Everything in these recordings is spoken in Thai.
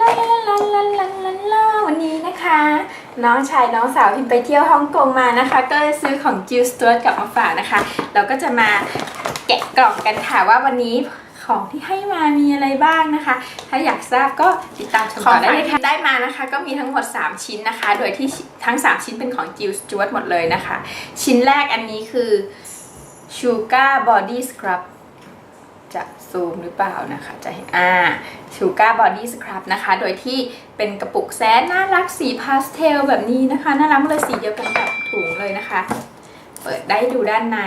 ลาลาลาลาลาลาลาวันนี้นะคะ น้องชายน้องสาวพิมไปเที่ยวฮ่องกงมานะคะ ก็เลยซื้อของจิลสตูดกลับมาฝากนะคะ เราก็จะมาแกะกล่องกันค่ะว่าวันนี้ของที่ให้มามีอะไรบ้างนะคะ ถ้าอยากทราบก็ติดตามชมต่อได้เลยค่ะได้มานะคะ ก็มีทั้งหมด 3 ชิ้นนะคะ โดยที่ทั้ง 3 ชิ้นเป็นของจิลสตูดหมดเลยนะคะ ชิ้นแรกอันนี้คือ Sugar Body Scrub จะซูมหรือเปล่านะคะจะเห็นอ่า Sugar Body Scrub นะคะ โดยที่เป็นกระปุกแสนน่ารักสีพาสเทลแบบนี้นะคะ น่ารักเลยสีเดียวกันกับถุงเลยนะคะ เปิดได้ดูด้านใน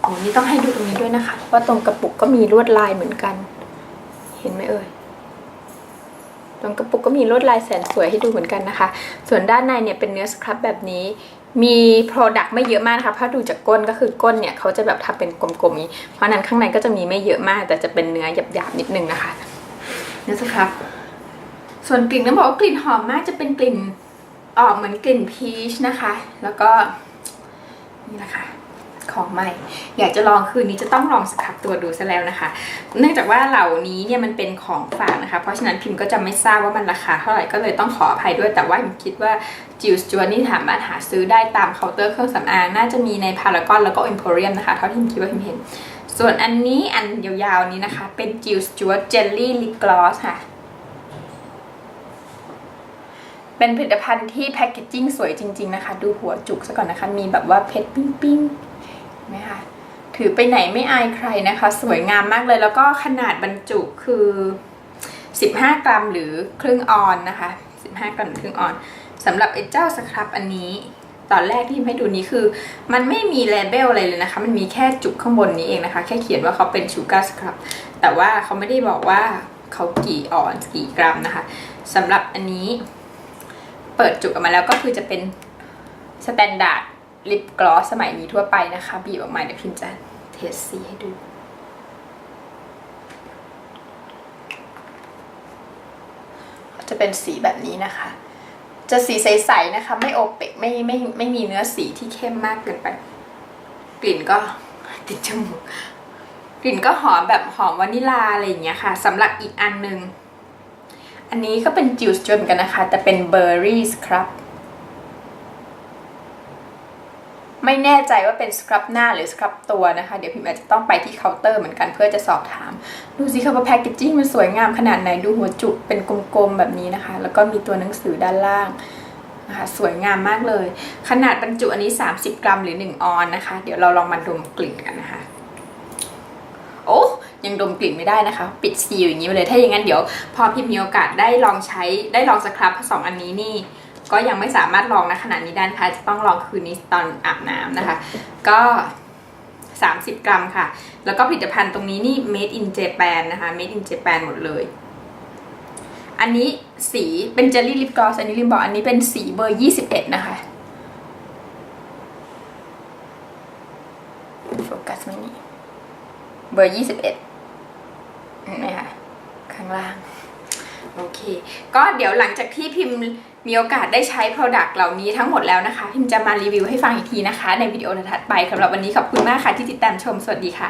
โอ้นี่ต้องให้ดูตรงนี้ด้วยนะคะ ว่าตรงกระปุกก็มีลวดลายเหมือนกัน เห็นไหมเอ่ยตรงกระปุกก็มีลวดลายแสนสวยให้ดูเหมือนกันนะคะ ส่วนด้านในเนี่ยเป็นเนื้อสครับแบบนี้ มี Product ไม่เยอะมากนะคะเพราะดูจากก้นก็คือก้นเนี่ยเขาจะแบบทำเป็นกลมๆนี้ เพราะนั้นข้างในก็จะมีไม่เยอะมาก แต่จะเป็นเนื้อหยาบๆนิดนึงนะคะเนื้อสครับ ส่วนกลิ่นต้องบอกว่ากลิ่นหอมมากจะเป็นกลิ่นออกเหมือนกลิ่นพีชนะคะ แล้วก็นี่แหละค่ะ ของใหม่ อยากจะลองคืนนี้จะต้องลองสครับตัวดูซะแล้วนะคะ เนื่องจากว่าเหล่านี้เนี่ยมันเป็นของฝากนะคะ เพราะฉะนั้นพิมพ์ก็จะไม่ทราบว่ามันราคาเท่าไหร่ก็เลยต้องขออภัยด้วยแต่ว่าพิมคิดว่าจิวสจวนนี่สามารถหาซื้อได้ตามเคาน์เตอร์เครื่องสำอาง น่าจะมีในพารากอนแล้วก็อิมโพเรียมนะคะ เท่าที่พิมคิดว่าพิมเห็น ส่วนอันนี้อันยาวๆนี้นะคะ เป็นจิวสจวตเจลลี่ลิปกลอสค่ะเป็นผลิตภัณฑ์ที่แพคเกจจิ้งสวยจริง ๆ นะคะ ดูหัวจุกซะก่อนนะคะ มีแบบว่าเพชรปิ้งๆ ไหมคะถือไปไหนไม่อายใครนะคะ สวยงามมากเลยแล้วก็ขนาดบรรจุคือ 15 กรัมหรือครึ่งออนนะคะ 15 กรัมหรือครึ่งออนสำหรับไอ้เจ้าสครับอันนี้ ตอนแรกที่ให้ดูนี้คือ มันไม่มีเลเบลอะไรเลยนะคะ มันมีแค่จุกข้างบนนี้เองนะคะ แค่เขียนว่าเขาเป็นชูการ์สครับแต่ว่าเขาไม่ได้บอกว่าเขากี่ออนกี่กรัมนะคะสำหรับอันนี้ เปิดจุกออกมาแล้วก็คือจะเป็นสแตนดาร์ด ลิปกลอสสมัยนี้ทั่วไปนะคะ บีบออกมาเดี๋ยวพิมจะเทสสีให้ดูจะเป็นสีแบบนี้นะคะ จะสีใสๆนะคะ ไม่โอเปกไม่ไม่ไม่มีเนื้อสีที่เข้มมากเกินไป กลิ่นก็ติดจมูกกลิ่นก็หอมแบบหอมวานิลาอะไรอย่างเงี้ยค่ะสำหรับอีกอันหนึ่งอันนี้ก็เป็นจิวส์จนกันนะคะ แต่เป็นเบอร์รี่สครับ ไม่แน่ใจว่าเป็นสครับหน้าหรือสครับตัวนะคะ เดี๋ยวพิมอาจจะต้องไปที่เคาน์เตอร์เหมือนกันเพื่อจะสอบถาม ดูสิคะว่าแพคเกจจิ้งมันสวยงามขนาดไหนดูหัวจุกเป็นกลมๆแบบนี้นะคะ แล้วก็มีตัวหนังสือด้านล่างนะคะสวยงามมากเลย ขนาดบรรจุอันนี้ 30 กรัมหรือ 1 ออนนะคะ เดี๋ยวเราลองมาดมกลิ่นกันนะคะ โอ้ยังดมกลิ่นไม่ได้นะคะ ปิดซีลอย่างนี้ไปเลยถ้าอย่างนั้นเดี๋ยว พอพิมมีโอกาสได้ลองใช้ได้ลองสครับสองอันนี้นี่ ก็ยังไม่สามารถลองนะขนาดนี้ได้นะคะจะต้องลองคืนนี้ตอนอาบน้ำนะคะ ก็ 30 กรัมค่ะ แล้วก็ผลิตภัณฑ์ตรงนี้นี่ made in Japan นะคะ made in Japan หมดเลย อันนี้สีเป็นเจลลี่ลิปกลอสอันนี้ลิมบอกอันนี้เป็นสีเบอร์ 21 นะคะโฟกัสไหมนี่เบอร์ 21เห็นไหมคะข้างล่าง โอเค ก็เดี๋ยวหลังจากที่พิมพ์ มีโอกาสได้ใช้ Product เหล่านี้ทั้งหมดแล้วนะคะพิมจะมารีวิวให้ฟังอีกทีนะคะ ในวิดีโอถัดไปสำหรับวันนี้ขอบคุณมากค่ะที่ติดตามชมสวัสดีค่ะ